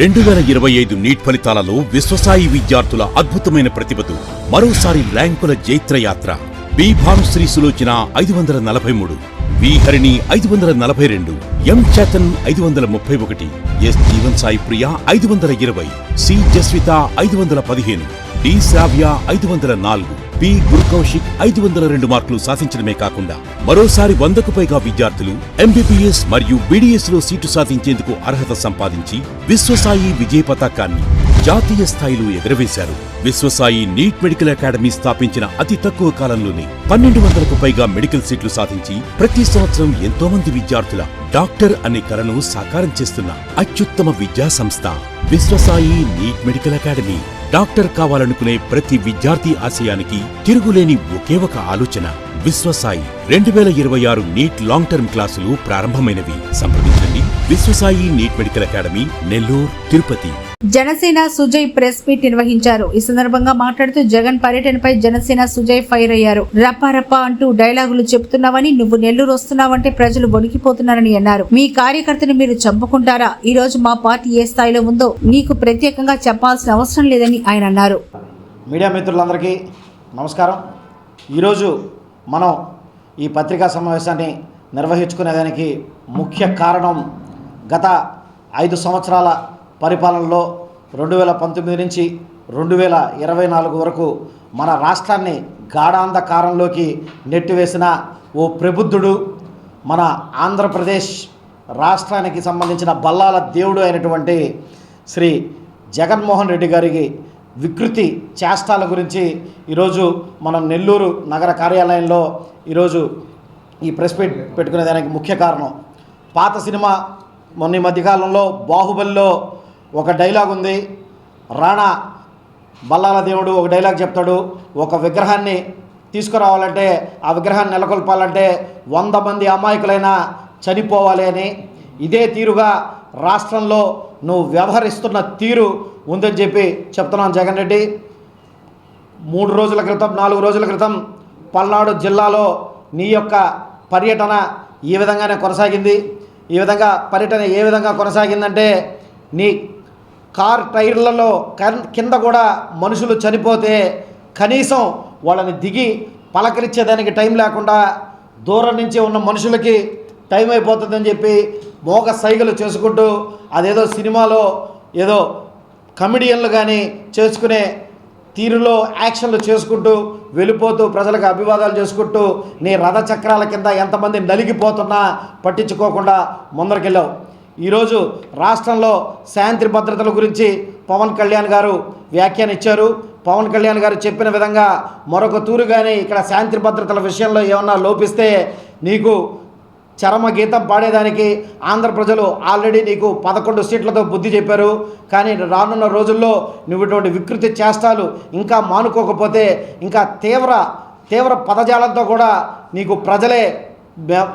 రెండు వేల ఇరవై ఐదు నీట్ ఫలితాలలో విశ్వసాయి విద్యార్థుల అద్భుతమైన ప్రతిభతో మరోసారి ర్యాంకుల జైత్రయాత్ర. బి భానుశ్రీ సులోచన ఐదు వందల నలభై మూడు వి హరిణి ఐదు వందల నలభై రెండు ఎం చేతన్ ఐదు వందల ముప్పై ఒకటి ఎస్ జీవన్ సాయి ప్రియ ఐదు వందల ఇరవై సి జస్విత ఐదు వందల పదిహేను డి శ్రావ్య ఐదు వందల నాలుగు. పి గురుకౌశిక్ ఐదు వందల రెండు మార్కులు సాధించడమే కాకుండా మరోసారి వందకు పైగా విద్యార్థులు ఎంబీబీఎస్ మరియు బీడీఎస్లో సీటు సాధించేందుకు అర్హత సంపాదించి విశ్వసాయి విజయ పతాకాన్ని జాతీయ స్థాయిలో ఎగరవేశారు. విశ్వసాయి నీట్ మెడికల్ అకాడమీ స్థాపించిన అతి తక్కువ కాలంలోనే పన్నెండు వందలకు పైగా మెడికల్ సీట్లు సాధించి ప్రతి సంవత్సరం ఎంతో మంది విద్యార్థుల డాక్టర్ అనే కలను సాకారం చేస్తున్న అత్యుత్తమ విద్యా సంస్థ Viswasai NEET medical academy. Doctor కావాలనుకునే ప్రతి విద్యార్థి ఆశయానికి తిరుగులేని ఒకే ఒక ఆలోచన. విశ్వసాయి రెండు వేల ఇరవై ఆరు నీట్ లాంగ్ టర్మ్ క్లాసులు ప్రారంభమైనవి. సంప్రదించండి. Viswasai NEET medical academy Nellore Tirupati. Janasena Sujay press meet నిర్వహించారు. ఈ సందర్భంగా మాట్లాడుతూ జగన్ పర్యటనపై జనసేన సుజయ్ ఫైర్ అయ్యారు. రప్ప అంటూ డైలాగులు చెప్తున్నావని నువ్వు నెల్లూరు వస్తున్నావంటే ప్రజలు వణికిపోతున్నారని అన్నారు. మీ కార్యకర్తను మీరు చంపుకుంటారా? ఈ రోజు మా పార్టీ ఏ స్థాయిలో ఉందో నీకు ప్రత్యేకంగా చెప్పాల్సిన అవసరం లేదని ఆయన అన్నారు. మీడియా మిత్రులందరికీ నమస్కారం. ఈరోజు మనం ఈ పత్రికా సమావేశాన్ని నిర్వహించుకునేదానికి ముఖ్య కారణం గత ఐదు సంవత్సరాల పరిపాలనలో రెండు వేల పంతొమ్మిది నుంచి రెండు వేల ఇరవై నాలుగు వరకు మన రాష్ట్రాన్ని గాఢాంధకారంలోకి నెట్టివేసిన ఓ ప్రబుద్ధుడు మన ఆంధ్రప్రదేశ్ రాష్ట్రానికి సంబంధించిన బల్లాల దేవుడు అయినటువంటి శ్రీ జగన్మోహన్ రెడ్డి గారికి వికృతి చేష్టాల గురించి ఈరోజు మనం నెల్లూరు నగర కార్యాలయంలో ఈరోజు ఈ ప్రెస్ మీట్ పెట్టుకునే దానికి ముఖ్య కారణం. పాత సినిమా మొన్న మధ్యకాలంలో బాహుబలిలో ఒక డైలాగ్ ఉంది. రాణా బల్లాల దేవుడు ఒక డైలాగ్ చెప్తాడు. ఒక విగ్రహాన్ని తీసుకురావాలంటే ఆ విగ్రహాన్ని నెలకొల్పాలంటే వంద మంది అమాయకులైనా చనిపోవాలి అని. ఇదే తీరుగా రాష్ట్రంలో నువ్వు వ్యవహరిస్తున్న తీరు ఉందని చెప్పి చెప్తున్నాను జగన్ రెడ్డి. మూడు రోజుల క్రితం నాలుగు రోజుల క్రితం పల్నాడు జిల్లాలో నీ యొక్క పర్యటన ఈ విధంగానే కొనసాగింది. ఈ విధంగా పర్యటన ఏ విధంగా కొనసాగిందంటే నీ కార్ టైర్లలో కన్- కింద కూడా మనుషులు చనిపోతే కనీసం వాళ్ళని దిగి పలకరించేదానికి టైం లేకుండా దూరం నుంచి ఉన్న మనుషులకి టైం అయిపోతుందని చెప్పి మోగ సైగలు చేసుకుంటూ అదేదో సినిమాలో ఏదో కమెడియన్లు కానీ చేసుకునే తీరులో యాక్షన్లు చేసుకుంటూ వెళ్ళిపోతూ ప్రజలకు అభివాదాలు చేసుకుంటూ నీ రథ చక్రాల కింద ఎంతమంది నలిగిపోతున్నా పట్టించుకోకుండా ముందరికెళ్ళావు. ఈరోజు రాష్ట్రంలో శాంతి భద్రతల గురించి పవన్ కళ్యాణ్ గారు వ్యాఖ్యానిచ్చారు. పవన్ కళ్యాణ్ గారు చెప్పిన విధంగా మరొక తూరు కానీ ఇక్కడ శాంతి భద్రతల విషయంలో ఏమన్నా లోపిస్తే నీకు చరమ గీతం పాడేదానికి ఆంధ్ర ప్రజలు ఆల్రెడీ నీకు పదకొండు సీట్లతో బుద్ధి చెప్పారు. కానీ రానున్న రోజుల్లో నువ్వు ఇటువంటి వికృతి చేష్టాలు ఇంకా మానుకోకపోతే ఇంకా తీవ్ర తీవ్ర పదజాలంతో కూడా నీకు ప్రజలే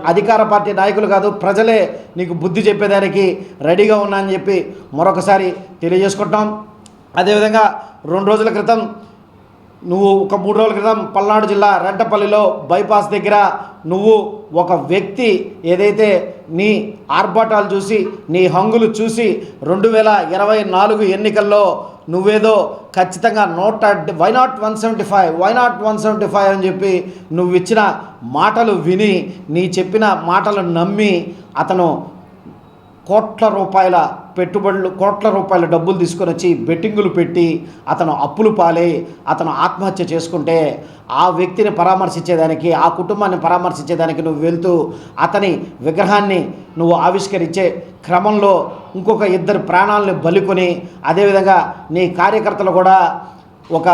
అధికార పార్టీ నాయకులు కాదు ప్రజలే నీకు బుద్ధి చెప్పేదానికి రెడీగా ఉన్నా అని చెప్పి మరొకసారి తెలియజేసుకుంటాం అదేవిధంగా రెండు రోజుల క్రితం నువ్వు ఒక మూడు రోజుల క్రితం పల్నాడు జిల్లా రెడ్డపల్లిలో బైపాస్ దగ్గర నువ్వు ఒక వ్యక్తి ఏదైతే నీ ఆర్భాటాలు చూసి నీ హంగులు చూసి రెండు వేల ఇరవై నాలుగు ఎన్నికల్లో నువ్వేదో ఖచ్చితంగా నూట why not one seventy five why not one seventy five అని చెప్పి నువ్వు ఇచ్చిన మాటలు విని నీ చెప్పిన మాటలు నమ్మి అతను కోట్ల రూపాయల పెట్టుబడులు కోట్ల రూపాయల డబ్బులు తీసుకొని వచ్చి బెట్టింగులు పెట్టి అతను అప్పులు పాలి అతను ఆత్మహత్య చేసుకుంటే ఆ వ్యక్తిని పరామర్శించేదానికి ఆ కుటుంబాన్ని పరామర్శించేదానికి నువ్వు వెళ్తూ అతని విగ్రహాన్ని నువ్వు ఆవిష్కరించే క్రమంలో ఇంకొక ఇద్దరు ప్రాణాలను బలికొని అదేవిధంగా నీ కార్యకర్తలు కూడా ఒక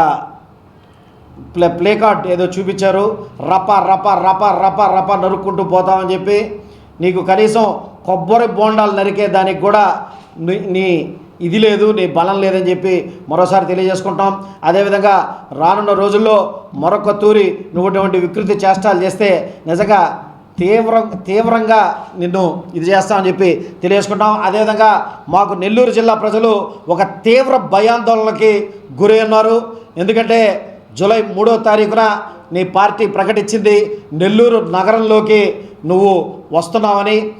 ప్లే ప్లే కార్డ్ ఏదో చూపించారు. రప రప రప రప రప నరుక్కుంటూ పోతామని చెప్పి నీకు కనీసం కొబ్బరి బోండాలు నరికే దానికి కూడా నీ- ఇది లేదు నీ బలం లేదని చెప్పి మరోసారి తెలియజేసుకుంటాం. అదేవిధంగా రానున్న రోజుల్లో మరొక తూరి నువ్వుటువంటి వికృతి చేష్టాలు చేస్తే నిజంగా తీవ్ర తీవ్రంగా నిన్ను ఇది చేస్తామని చెప్పి తెలియజేసుకుంటాం. అదేవిధంగా మాకు నెల్లూరు జిల్లా ప్రజలు ఒక తీవ్ర భయాందోళనకి గురి ఉన్నారు. ఎందుకంటే జూలై మూడో తారీఖున నీ పార్టీ ప్రకటించింది నెల్లూరు నగరంలోకి నువ్వు వస్తున్నావని.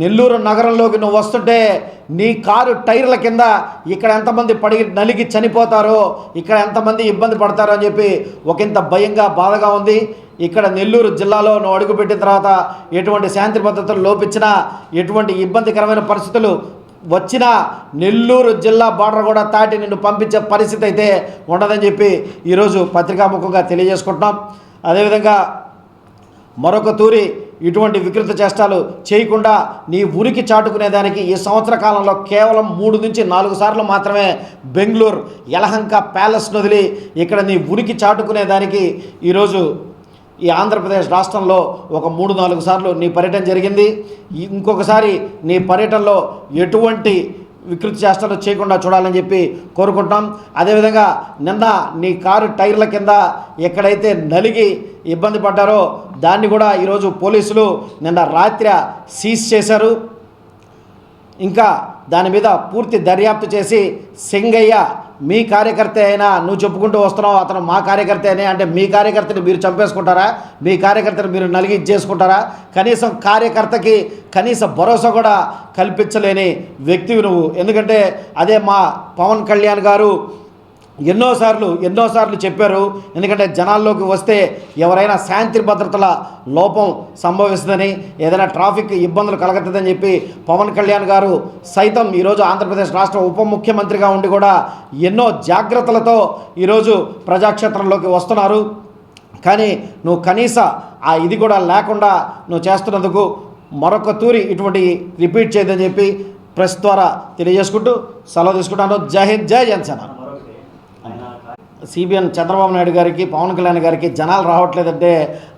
నెల్లూరు నగరంలోకి నువ్వు వస్తుంటే నీ కారు టైర్ల కింద ఇక్కడ ఎంతమంది పడి నలిగి చనిపోతారో ఇక్కడ ఎంతమంది ఇబ్బంది పడతారో అని చెప్పి ఒకంత భయంగా బాధగా ఉంది. ఇక్కడ నెల్లూరు జిల్లాలో నువ్వు అడుగుపెట్టిన తర్వాత ఎటువంటి శాంతి భద్రతలు లోపించినా ఎటువంటి ఇబ్బందికరమైన పరిస్థితులు వచ్చిన నెల్లూరు జిల్లా బార్డర్ కూడా దాటి నిన్ను పంపించే పరిస్థితి అయితే ఉండదని చెప్పి ఈరోజు పత్రికాముఖంగా తెలియజేసుకుంటున్నాం. అదేవిధంగా మరొక తూరి ఇటువంటి వికృత చేష్టాలు చేయకుండా నీ ఉనికి చాటుకునేదానికి ఈ సంవత్సర కాలంలో కేవలం మూడు నుంచి నాలుగు సార్లు మాత్రమే బెంగళూరు యలహంక ప్యాలెస్ వదిలి ఇక్కడ నీ ఉనికి చాటుకునేదానికి ఈరోజు ఈ ఆంధ్రప్రదేశ్ రాష్ట్రంలో ఒక మూడు నాలుగు సార్లు నీ పర్యటన జరిగింది. ఇంకొకసారి నీ పర్యటనలో ఎటువంటి వికృతి చేష్టలు చేయకుండా చూడాలని చెప్పి కోరుకుంటున్నాం. అదేవిధంగా నిన్న నీ కారు టైర్ల కింద ఎక్కడైతే నలిగి ఇబ్బంది పడ్డారో దాన్ని కూడా ఈరోజు పోలీసులు నిన్న రాత్రి సీజ్ చేశారు. ఇంకా దాని మీద పూర్తి దర్యాప్తు చేసి సింగయ్య మీ కార్యకర్త అయినా నువ్వు చెప్పుకుంటూ వస్తున్నావు అతను మా కార్యకర్త అయినా అంటే మీ కార్యకర్తని మీరు చంపేసుకుంటారా? మీ కార్యకర్తని మీరు నలిగి ఇచ్చేసుకుంటారా కనీసం కార్యకర్తకి కనీస భరోసా కూడా కల్పించలేని వ్యక్తివి నువ్వు. ఎందుకంటే అదే మా పవన్ కళ్యాణ్ గారు ఎన్నోసార్లు ఎన్నోసార్లు చెప్పారు. ఎందుకంటే జనాల్లోకి వస్తే ఎవరైనా శాంతి భద్రతల లోపం సంభవిస్తుందని ఏదైనా ట్రాఫిక్ ఇబ్బందులు కలగతుందని చెప్పి పవన్ కళ్యాణ్ గారు సైతం ఈరోజు ఆంధ్రప్రదేశ్ రాష్ట్ర ఉప ముఖ్యమంత్రిగా ఉండి కూడా ఎన్నో జాగ్రత్తలతో ఈరోజు ప్రజాక్షేత్రంలోకి వస్తున్నారు. కానీ నువ్వు కనీస ఆ ఇది కూడా లేకుండా నువ్వు చేస్తున్నందుకు మరొక తూరి ఇటువంటి రిపీట్ చేయదని చెప్పి ప్రెస్ ద్వారా తెలియజేసుకుంటూ సెలవు తీసుకుంటాను. జై హింద్ జై జనసేన. సిబిఎన్ చంద్రబాబు నాయుడు గారికి పవన్ కళ్యాణ్ గారికి జనాలు రావట్లేదంటే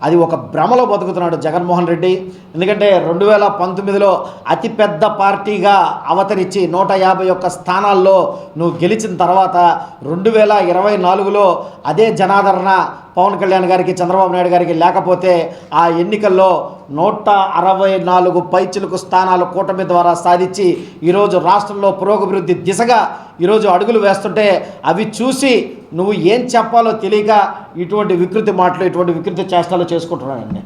అది ఒక భ్రమలో బతుకుతున్నాడు జగన్మోహన్ రెడ్డి. ఎందుకంటే రెండు వేల పంతొమ్మిదిలో అతిపెద్ద పార్టీగా అవతరించి నూట యాభై ఒక్క స్థానాల్లో నువ్వు గెలిచిన తర్వాత రెండు వేల ఇరవై నాలుగులో అదే జనాదరణ పవన్ కళ్యాణ్ గారికి చంద్రబాబు నాయుడు గారికి లేకపోతే ఆ ఎన్నికల్లో నూట అరవై నాలుగు పైచిలుకు స్థానాలు కూటమి ద్వారా సాధించి ఈరోజు రాష్ట్రంలో పురోగభివృద్ధి దిశగా ఈరోజు అడుగులు వేస్తుంటే అవి చూసి నువ్వు ఏం చెప్పాలో తెలియక ఇటువంటి వికృతి మాటలు ఇటువంటి వికృతి చేష్టాలు చేసుకుంటున్నానండి.